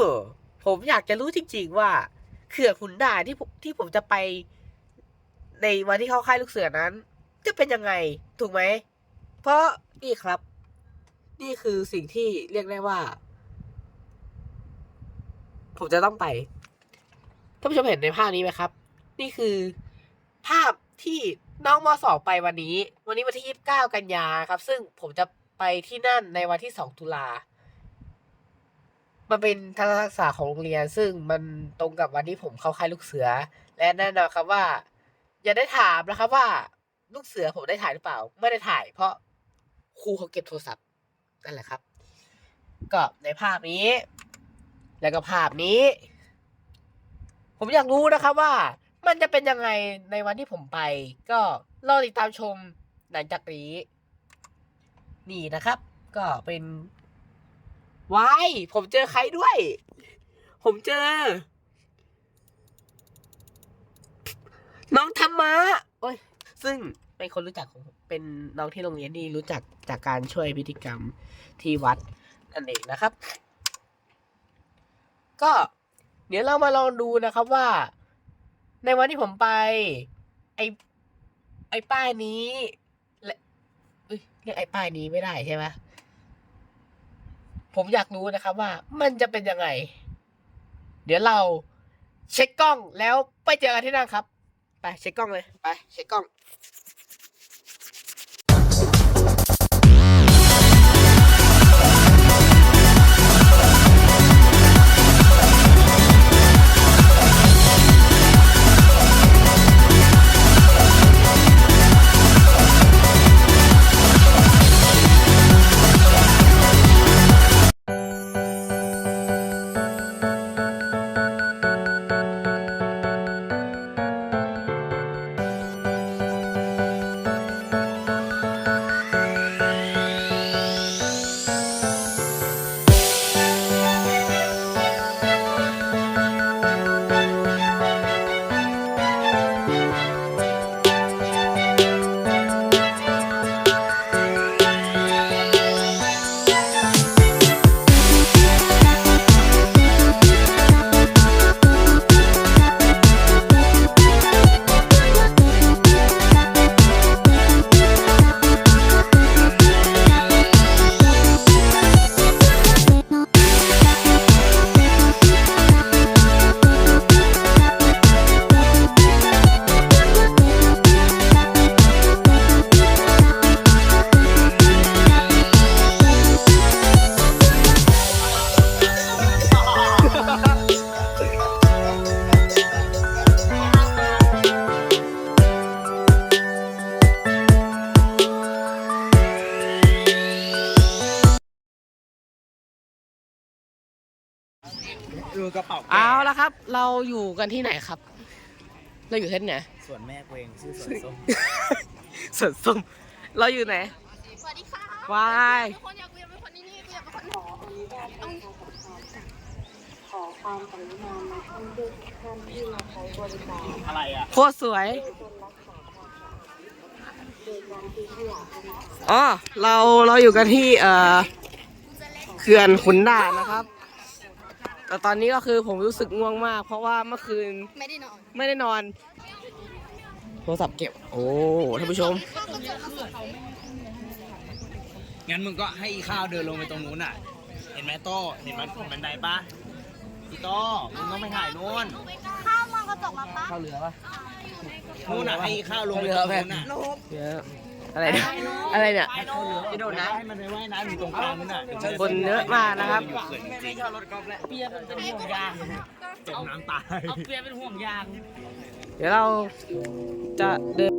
อ ผมอยากจะรู้จริงๆว่าเขื่อนขุนด่านที่ที่ผมจะไป ในวันที่เข้าค่ายลูกเสือนั้น จะเป็นยังไงถูกไหม เพราะนี่ครับ นี่คือสิ่งที่เรียกได้ว่า ผมจะต้องไปท่านผู้ชมเห็นในภาพนี้ไหมครับ นี่คือภาพที่น้องมสองไปวันนี้ วันนี้วันที่ยี่สิบเก้ากันยาครับ ซึ่งผมจะไปที่นั่นในวันที่สองตุลา มันเป็นทัศนศึกษาของโรงเรียน ซึ่งมันตรงกับวันที่ผมเข้าค่ายลูกเสือ และแน่นอนครับว่า อย่าได้ถามนะครับว่าลูกเสือผมได้ถ่ายหรือเปล่า ไม่ได้ถ่าย เพราะครูเขาเก็บโทรศัพท์นั่นแหละครับ ก็ในภาพนี้ แล้วก็ภาพนี้ ผมอยากรู้นะครับว่า มันจะเป็นยังไงในวันที่ผมไป ก็รอติดตามชมหลังจากนี้ นี่นะครับ ก็เป็น วายผมเจอใครด้วย ผมเจอ น้องธรรมะโอ้ย ซึ่งเป็นคนรู้จักของผมเป็นน้องที่โรงเรียนที่รู้จักจากการช่วยพิธีกรรมที่วัดนั่นเองนะครับ ก็ เดี๋ยวเรามาลองดูนะครับว่า ในวันที่ผมไป ไอไอป้ายนี้และเอ้ยเรียกไอป้ายนี้ไม่ได้ใช่ไหม ผมอยากรู้นะครับว่ามันจะเป็นยังไง เดี๋ยวเราเช็คกล้องแล้วไปเจอกันที่นั่นครับ ไปเช็คกล้องเลย ไปเช็คกล้อง กระเป๋าแกเอาละครับ เราอยู่กันที่ไหนครับ เราอยู่ที่ไหนส่วนแม่กูเองชื่อสวนส้มสวนส้มเราอยู่ไหน สวัสดีค่ะวาย ทุกคนอยากกูอยากเป็นคนนี้นี่กูอยากเป็นคนหอขอความกรุณามาท่านด้วยท่านที่มาใช้บริการอะไรอะโคตรสวยโดยการทิ้งขยะขณะอ๋อเราเราอยู่กันที่เอ่อเขื่อนขุนด่านนะครับ แต่ตอนนี้ก็คือผมรู้สึกง่วงมาก เพราะว่าเมื่อคืนไม่ได้นอนไม่ได้นอน โทรศัพท์เก็บ โอ้ท่านผู้ชม งั้นมึงก็ให้อีข้าวเดินลงไปตรงนู้นอะ เห็นไหมโต้เห็นมันเห็นบันไดปะพี่โต้มึงต้องไปถ่ายนู้นข้าวมันกระจกละปะเข้าเรือปะนู้นอะให้อีข้าวลงไปตรงนู้นอะ เยอะ อะไรเนี่ยอะไรเนี่ยจะโดดน้ำให้มันไปว่ายน้ำอยู่ตรงกลางนู้นอะคนเยอะมากนะครับเขื่อนจริงๆเปียเป็นห่วงยางจมน้ำตายเอาเปียเป็นห่วงยาง เดี๋ยวเราจะเดิน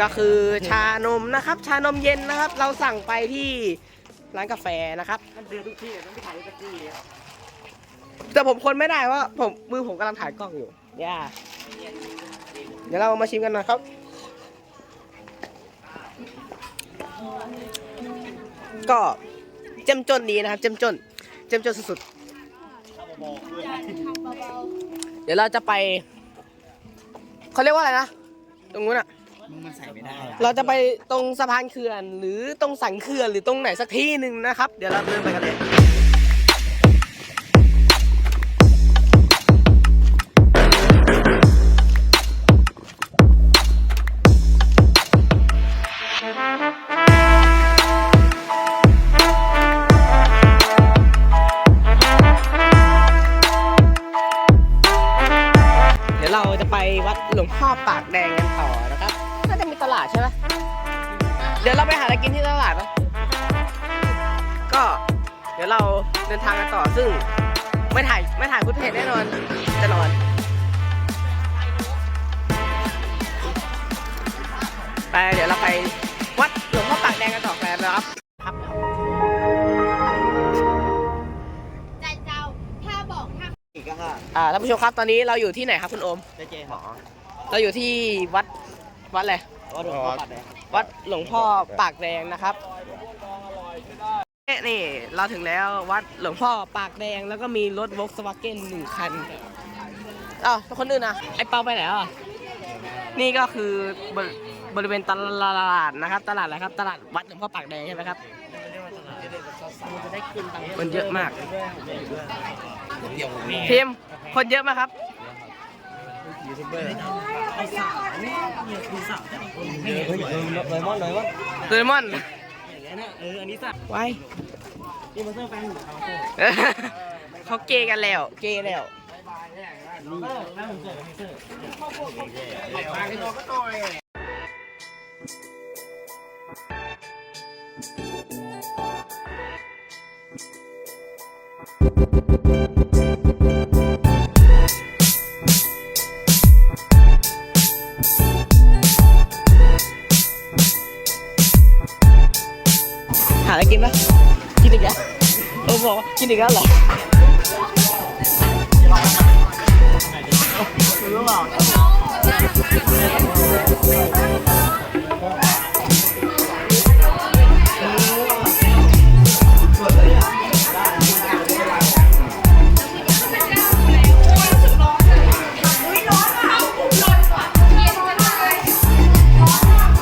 ก็คือชานมนะครับ ชานมเย็นนะครับ เราสั่งไปที่ร้านกาแฟนะครับมันเดินทุกที่เลยต้องไปถ่ายทุกที่เลยแต่ผมคนไม่ได้ว่าผมมือผมกำลังถ่ายกล้องอยู่ย่าเดี๋ยวเรามาชิมกันหน่อยครับก็เจ้มจนดีนะครับ เจ้มจน เจ้มจนสุดๆเดี๋ยวเราจะไปเขาเรียกว่าอะไรนะ ตรงนู้นอะมึงมัน ใส่ไม่ได้อะเราจะไปตรงสะพานเขื่อน หรือตรงสันเขื่อนหรือตรงไหนสักที่หนึ่งนะครับ เดี๋ยวเราเดินไปกันเลย ต่อซึ่งไม่ถ่ายไม่ถ่ายคุณเพจแน่นอนจะนอนไปเดี๋ยวเราไปวัดหลวงพ่อปากแดงกันต่อกันนะครับครับจันเจ้าถ้าบอกถ้าอีกก็ค่ะอ่าท่านผู้ชมครับตอนนี้เราอยู่ที่ไหนครับคุณโอมได้เจหอเราอยู่ที่วัดวัดอะไรว่าโดนเขาปัดเลยวัดหลวงพ่อปากแดงนะครับ นี่เราถึงแล้ววัดหลวงพ่อปากแดงแล้วก็มีรถ Volkswagen หนึ่งคันอ้าวแล้วคนอื่นนะไอเปาไปไหนอะนี่ก็คือบริบริเวณตลาดนะครับ ตลาดอะไรครับ ตลาดวัดหลวงพ่อปากแดงใช่ไหมครับมันเยอะมากพิมพ์คนเยอะมากครับไอ้สาวเนี่ยคือสาวแต่ละคนไม่เห็นเฮ้ยเลยมอนเลยมอนโดเรมอน อย่างนั้นนะเอออันนี้สักไว้นี่มันเสื้อแฟนหนูเขาเสื้อเขาเกย์กันแล้ว เกย์แล้วเออแล้วผมเสื้อไม่เสื้อหา อ้บอกว่ากินอีกแล้วเหรอ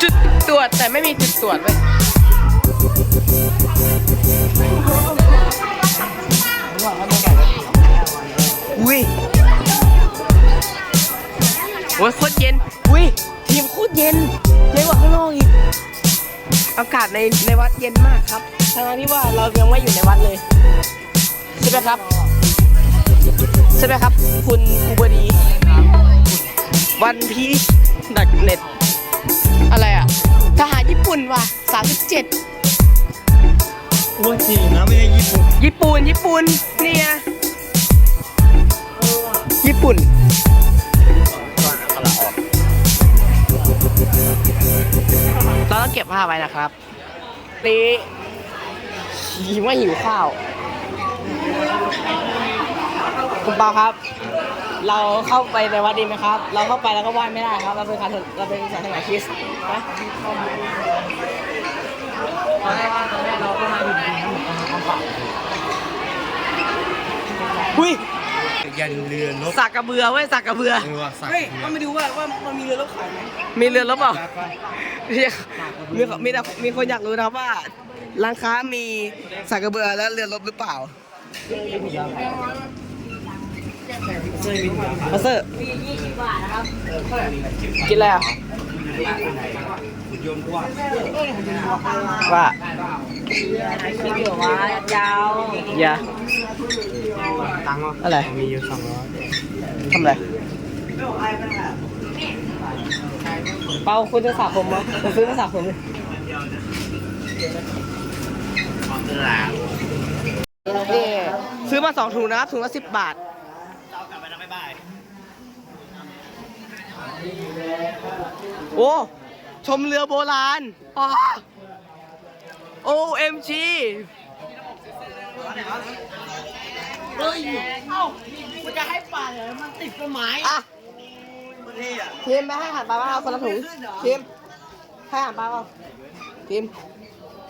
จุดตรวจแต่ไม่มีจุดตรวจเว้ย โอ้ยโคตรเย็น อุ้ยทีมโคตรเย็นเย็นกว่าข้างนอกอีก อากาศในในวัดเย็นมากครับทั้งที่ว่าเรายังไม่อยู่ในวัดเลยใช่ไหมครับใช่ไหมครับ คุณครูบดีวันพีชดักเน็ต อะไรอะ ทหารญี่ปุ่นว่ะ37โอ้ยจริงนะไม่ใช่ญี่ปุ่น ญี่ปุ่น ญี่ปุ่น เนี่ย ญี่ปุ่น เราต้องเก็บผ้าไว้นะครับนี่หิวว่าหิวข้าว คุณเปาครับ เราเข้าไปในวัดดีไหมครับ เราเข้าไปแล้วก็ไหว้ไม่ได้ครับ เราเป็นการเราเป็นศาสนาคริสต์นะตอนแรกตอนแรกเราก็มาอยู่ดีนะผมก็มาทำบาปอุ้ย ยันเรือลบสักกระเบือเว้ยสักกระเบือ เออว่าสักเฮ้ยต้องไปดูว่าว่ามันมีเรือรบขายไหมมีเรือรบเปล่ามีมีแต่มีคนอยากรู้นะครับว่าร้านค้ามีสักกระเบือและเรือรบหรือเปล่ามาเซอร์กินอะไรอะหุ่นยนต์พ วกว่าคิดอยู่ว่ายาวอย่าตังค์อะไรมีอยู่สองร้อยทำอะไรเปาคุณจะสระผมมั้ยคุณซื้อมาสระผมเลยนี่ซื้อมาสองถุงนะครับถุงละสิบบาท เอากลับไปนะบ๊ายบาย โอ้ ชมเรือโบราณอ๋อ OMG เฮ้ยเอ้ามันจะให้ป่าเหรอมันติดต้นไม้อะทีมไปให้อาหารปลาบ้างเอาคนละถุงทีมให้อาหารปลาเปล่าทีม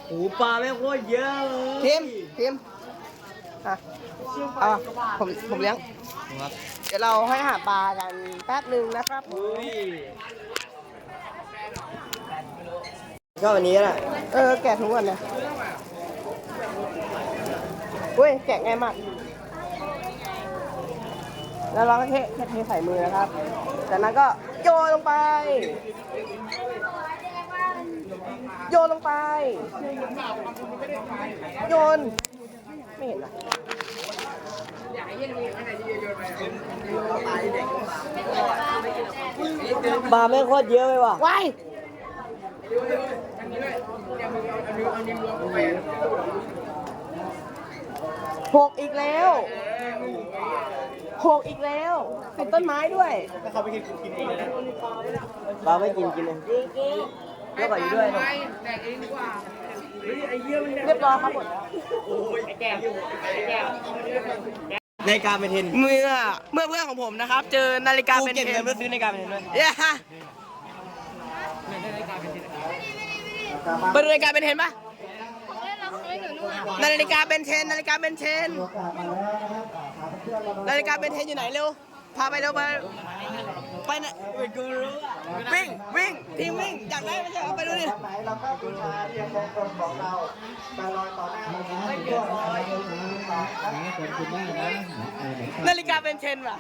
โอ้ปลาไม่โคตรเยอะเลยทีมทีมอะเอามาผมผมเลี้ยง เดี๋ยวเราให้อาหารปลากันแป๊บหนึ่งนะครับ ก็วันนี้แหละเออแกะถุงก่อนนะเว้ยแกะง่ายมาก แล้วเราก็เทเทเทใส่มือนะครับ จากนั้นก็โยนลงไป โยนลงไป โยน ไม่เห็นอะปลาไม่โคตรเยอะเลยว่ะว้าย หกอีกแล้วหกอีกแล้วเป็นต้นไม้ด้วยปลาไม่กินกินเลยแล้วก็อยู่ด้วยนะเรียบร้อยครับหมดแล้วในการเป็นเทนเมื่อเมื่อเพื่อนของผมนะครับ เจอนาฬิกากูเป็นเก็บเทเงินนเพื่อซื้อในการเป็นเทนด้วย เย้ฮะเป็นนาฬิกาเป็นเทนปะนาฬิกาเป็นเทนนาฬิกาเป็นเทนนาฬิกาเป็นเทนอยู่ไหนเร็วพาไปเร็วไปไปนะกูรู้อะวิ่งวิ่งทีมวิ่งอยากได้ไม่ใช่เอาไปดูดินาฬิกาเป็นเทนว่ะ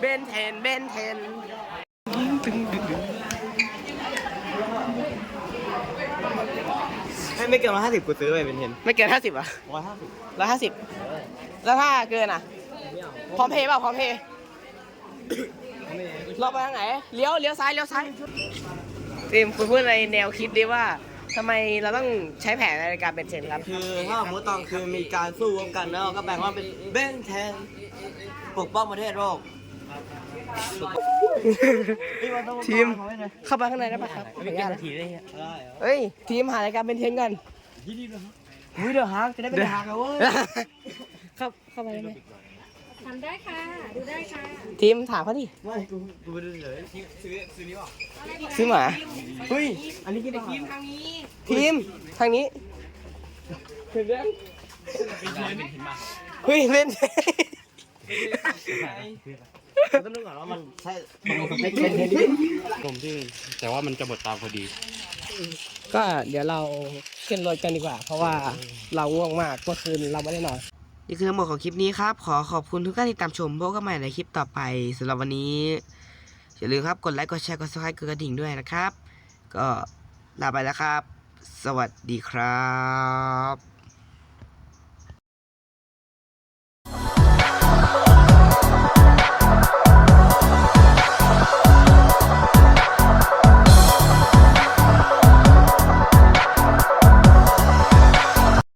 เบนเทนเบนเทน ให้ ไม่เกินร้อยห้าสิบกูซื้อไปเป็นเทนไม่เกินห้าสิบอะร้อยห้าสิบร้อยห้าสิบแล้วถ้าเกินอะพร้อมเพย์เปล่าพร้อมเพย์เราไปทางไหนเลี้ยวเลี้ยวซ้ายเลี้ยวซ้ายทีมคุณพูดในแนวคิดดิว่าทำไมเราต้องใช้แผนในการเป็นเซนครับ คือถ้าสมมติตอนคือมีการสู้ร่วมกันแล้วเราก็แบ่งว่าเป็นเบนเทนปกป้องประเทศโลก ทีมเข้าไปข้างในได้ปะครับไม่กี่นาทีได้เฮ้ยทีมหารายการเป็นเทนกันอุ้ยเดี๋ยวฮักจะได้เป็นฮักแล้วเว้ยเข้าเข้าไปได้ไหมทำได้ค่ะ ดูได้ค่ะ ทีมถามเขาดิ ไม่ กู กูไม่ได้เลย ซื้อหมาเฮ้ย อันนี้กี่บาททีมทางนี้เห็นไหมเฮ้ย เล่น ต้องดูก่อนว่ามันใช่มันใช่เป็นเทนดิผมที่แต่ว่ามันจะหมดตามพอดี ก็เดี๋ยวเราขึ้นรถกันดีกว่า เพราะว่าเราง่วงมากเมื่อคืนเราไม่ได้นอน นี่คือทั้งหมดของคลิปนี้ครับ ขอขอบคุณทุกท่านที่ตามชมพบกันใหม่ในคลิปต่อไปสำหรับวันนี้อย่าลืมครับกดไลค์กดแชร์กด subscribe กดกระดิ่งด้วยนะครับ ก็ลาไปแล้วครับ สวัสดีครับ